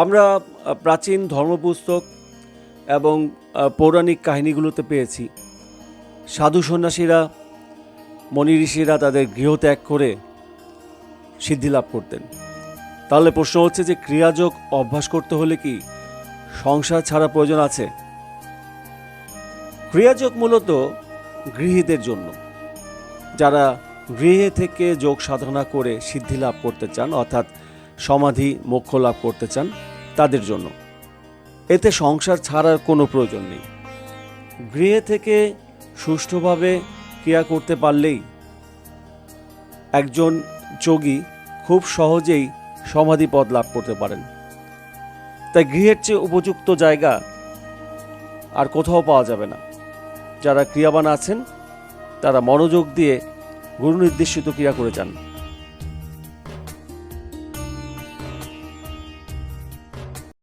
আমরা প্রাচীন ধর্মপুস্তক এবং পৌরাণিক কাহিনীগুলোতে পেয়েছি। সাধু সন্ন্যাসীরা মনি ঋষিরা তাদের গৃহত্যাগ করে সিদ্ধি লাভ করতেন। তাহলে প্রশ্ন হচ্ছে যে ক্রিয়াযোগ অভ্যাস করতে হলে কি সংসার ছাড়া প্রয়োজন আছে? ক্রিয়াযোগ মূলত গৃহীদের জন্য। যারা গৃহে থেকে যোগ সাধনা করে সিদ্ধি লাভ করতে চান, অর্থাৎ সমাধি মোক্ষ লাভ করতে চান তাদের জন্য। এতে সংসার ছাড়ার কোনো প্রয়োজন নেই। গৃহে থেকে সুষ্ঠুভাবে ক্রিয়া করতে পারলেই একজন যোগী খুব সহজেই সমাধি পদ লাভ করতে পারেন। তাই গৃহের চেয়ে উপযুক্ত জায়গা আর কোথাও পাওয়া যাবে না। যারা ক্রিয়াবান আছেন, তারা মনোযোগ দিয়ে গুরু নির্দেশিত ক্রিয়া করে যান।